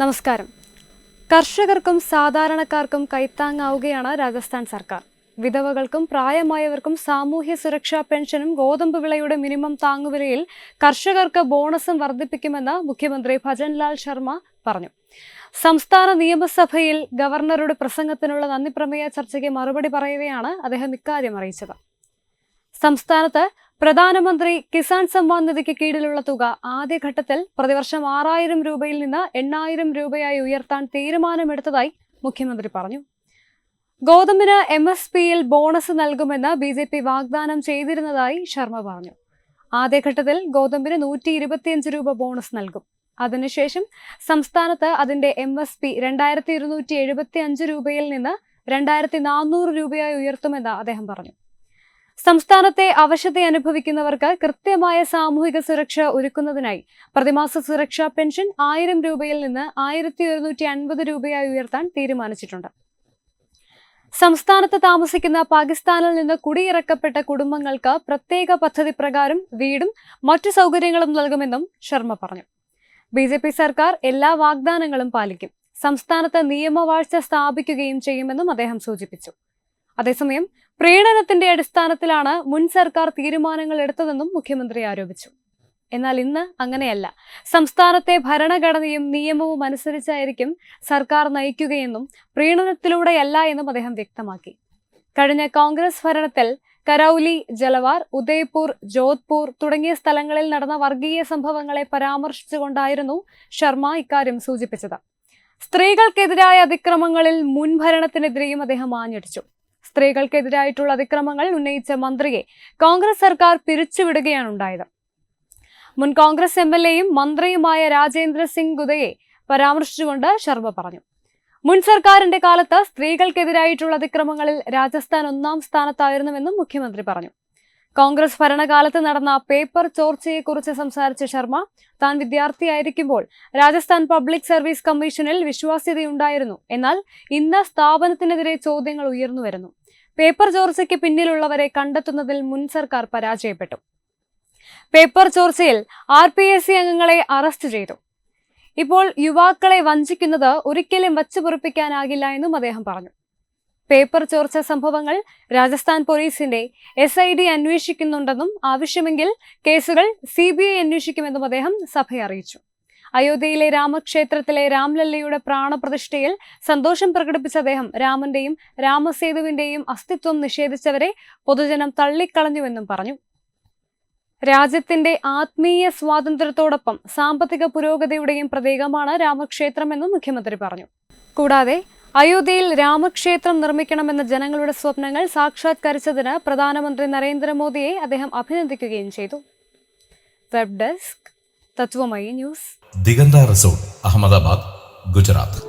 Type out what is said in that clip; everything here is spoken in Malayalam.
നമസ്കാരം. കർഷകർക്കും സാധാരണക്കാർക്കും കൈത്താങ്ങാവുകയാണ് രാജസ്ഥാൻ സർക്കാർ. വിധവകൾക്കും പ്രായമായവർക്കും സാമൂഹ്യ സുരക്ഷാ പെൻഷനും ഗോതമ്പ് വിളയുടെ മിനിമം താങ്ങുവിലയിൽ കർഷകർക്ക് ബോണസും വർദ്ധിപ്പിക്കുമെന്ന് മുഖ്യമന്ത്രി ഭജൻലാൽ ശർമ്മ പറഞ്ഞു. സംസ്ഥാന നിയമസഭയിൽ ഗവർണറുടെ പ്രസംഗത്തിനുള്ള നന്ദിപ്രമേയ ചർച്ചയ്ക്ക് മറുപടി പറയവെയാണ് അദ്ദേഹം ഇക്കാര്യം അറിയിച്ചത്. സംസ്ഥാനത്ത് പ്രധാനമന്ത്രി കിസാൻ സമ്മാൻ നിധിക്ക് കീഴിലുള്ള തുക ആദ്യഘട്ടത്തിൽ പ്രതിവർഷം ആറായിരം രൂപയിൽ നിന്ന് എണ്ണായിരം രൂപയായി ഉയർത്താൻ തീരുമാനമെടുത്തതായി മുഖ്യമന്ത്രി പറഞ്ഞു. ഗോതമ്പിന് എം എസ് പിയിൽ ബോണസ് നൽകുമെന്ന് ബി ജെ പി വാഗ്ദാനം ചെയ്തിരുന്നതായി ശർമ്മ പറഞ്ഞു. ആദ്യഘട്ടത്തിൽ ഗോതമ്പിന് നൂറ്റി ഇരുപത്തിയഞ്ച് രൂപ ബോണസ് നൽകും. അതിനുശേഷം സംസ്ഥാനത്ത് അതിന്റെ എം എസ് പി രണ്ടായിരത്തി ഇരുന്നൂറ്റി എഴുപത്തി അഞ്ച് രൂപയിൽ നിന്ന് രണ്ടായിരത്തി നാനൂറ് രൂപയായി ഉയർത്തുമെന്ന് അദ്ദേഹം പറഞ്ഞു. സംസ്ഥാനത്തെ അവശത അനുഭവിക്കുന്നവർക്ക് കൃത്യമായ സാമൂഹിക സുരക്ഷ ഒരുക്കുന്നതിനായി പ്രതിമാസ സുരക്ഷാ പെൻഷൻ ആയിരം രൂപയിൽ നിന്ന് ആയിരത്തി ഒരുന്നൂറ്റി അൻപത് രൂപയായി ഉയർത്താൻ തീരുമാനിച്ചിട്ടുണ്ട്. സംസ്ഥാനത്ത് താമസിക്കുന്ന പാകിസ്ഥാനിൽ നിന്ന് കുടിയിറക്കപ്പെട്ട കുടുംബങ്ങൾക്ക് പ്രത്യേക പദ്ധതി പ്രകാരം വീടും മറ്റു സൗകര്യങ്ങളും നൽകുമെന്നും ശർമ്മ പറഞ്ഞു. ബി ജെ പി സർക്കാർ എല്ലാ വാഗ്ദാനങ്ങളും പാലിക്കും. സംസ്ഥാനത്ത് നിയമവാഴ്ച സ്ഥാപിക്കുകയും ചെയ്യുമെന്നും അദ്ദേഹം സൂചിപ്പിച്ചു. അതേസമയം പ്രീണനത്തിന്റെ അടിസ്ഥാനത്തിലാണ് മുൻ സർക്കാർ തീരുമാനങ്ങൾ എടുത്തതെന്നും മുഖ്യമന്ത്രി ആരോപിച്ചു. എന്നാൽ ഇന്ന് അങ്ങനെയല്ല. സംസ്ഥാനത്തെ ഭരണഘടനയും നിയമവും അനുസരിച്ചായിരിക്കും സർക്കാർ നയിക്കുകയെന്നും പ്രീണനത്തിലൂടെയല്ല എന്നും അദ്ദേഹം വ്യക്തമാക്കി. കഴിഞ്ഞ കോൺഗ്രസ് ഭരണത്തിൽ കരൌലി ജലവാർ ഉദയ്പൂർ ജോധ്പൂർ തുടങ്ങിയ സ്ഥലങ്ങളിൽ നടന്ന വർഗീയ സംഭവങ്ങളെ പരാമർശിച്ചുകൊണ്ടായിരുന്നു ശർമ്മ ഇക്കാര്യം സൂചിപ്പിച്ചത്. സ്ത്രീകൾക്കെതിരായ അതിക്രമങ്ങളിൽ മുൻഭരണത്തിനെതിരെയും അദ്ദേഹം ആഞ്ഞടിച്ചു. സ്ത്രീകൾക്കെതിരായിട്ടുള്ള അതിക്രമങ്ങൾ ഉന്നയിച്ച മന്ത്രിയെ കോൺഗ്രസ് സർക്കാർ പിരിച്ചുവിടുകയാണ് ഉണ്ടായത് മുൻ കോൺഗ്രസ് എം എൽ എയും മന്ത്രിയുമായ രാജേന്ദ്ര സിംഗ് ഗുദയെ പരാമർശിച്ചുകൊണ്ട് ശർമ്മ പറഞ്ഞു. മുൻ സർക്കാരിന്റെ കാലത്ത് സ്ത്രീകൾക്കെതിരായിട്ടുള്ള അതിക്രമങ്ങളിൽ രാജസ്ഥാൻ ഒന്നാം സ്ഥാനത്തായിരുന്നുവെന്നും മുഖ്യമന്ത്രി പറഞ്ഞു. കോൺഗ്രസ് ഭരണകാലത്ത് നടന്ന പേപ്പർ ചോർച്ചയെക്കുറിച്ച് സംസാരിച്ച ശർമ്മ താൻ വിദ്യാർത്ഥിയായിരിക്കുമ്പോൾ രാജസ്ഥാൻ പബ്ലിക് സർവീസ് കമ്മീഷനിൽ വിശ്വാസ്യതയുണ്ടായിരുന്നു. എന്നാൽ ഇന്ന് സ്ഥാപനത്തിനെതിരെ ചോദ്യങ്ങൾ ഉയർന്നു വരുന്നു. പേപ്പർ ചോർച്ചയ്ക്ക് പിന്നിലുള്ളവരെ കണ്ടെത്തുന്നതിൽ മുൻ സർക്കാർ പരാജയപ്പെട്ടു. പേപ്പർ ചോർച്ചയിൽ ആർ പി എസ് സി അംഗങ്ങളെ അറസ്റ്റ് ചെയ്തു. ഇപ്പോൾ യുവാക്കളെ വഞ്ചിക്കുന്നത് ഒരിക്കലും വച്ചുപൊറിപ്പിക്കാനാകില്ല എന്നും അദ്ദേഹം പറഞ്ഞു. പേപ്പർ ചോർച്ച സംഭവങ്ങൾ രാജസ്ഥാൻ പോലീസിന്റെ എസ് ഐ ഡി അന്വേഷിക്കുന്നുണ്ടെന്നും ആവശ്യമെങ്കിൽ കേസുകൾ സി ബി ഐ അന്വേഷിക്കുമെന്നും അദ്ദേഹം സഭയെ അറിയിച്ചു. അയോധ്യയിലെ രാമക്ഷേത്രത്തിലെ രാംലല്ലയുടെ പ്രാണപ്രതിഷ്ഠയിൽ സന്തോഷം പ്രകടിപ്പിച്ച അദ്ദേഹം രാമന്റെയും രാമസേതുവിന്റെയും അസ്തിത്വം നിഷേധിച്ചവരെ പൊതുജനം തള്ളിക്കളഞ്ഞുവെന്നും പറഞ്ഞു. രാജ്യത്തിന്റെ ആത്മീയ സ്വാതന്ത്ര്യത്തോടൊപ്പം സാമ്പത്തിക പുരോഗതിയുടെയും പ്രതീകമാണ് രാമക്ഷേത്രമെന്നും മുഖ്യമന്ത്രി പറഞ്ഞു. കൂടാതെ അയോധ്യയിൽ രാമക്ഷേത്രം നിർമ്മിക്കണമെന്ന ജനങ്ങളുടെ സ്വപ്നങ്ങൾ സാക്ഷാത്കരിച്ചതിന് പ്രധാനമന്ത്രി നരേന്ദ്രമോദിയെ അദ്ദേഹം അഭിനന്ദിക്കുകയും ചെയ്തു. Web desk Tatwamayi news. Diganta resort Ahmedabad Gujarat.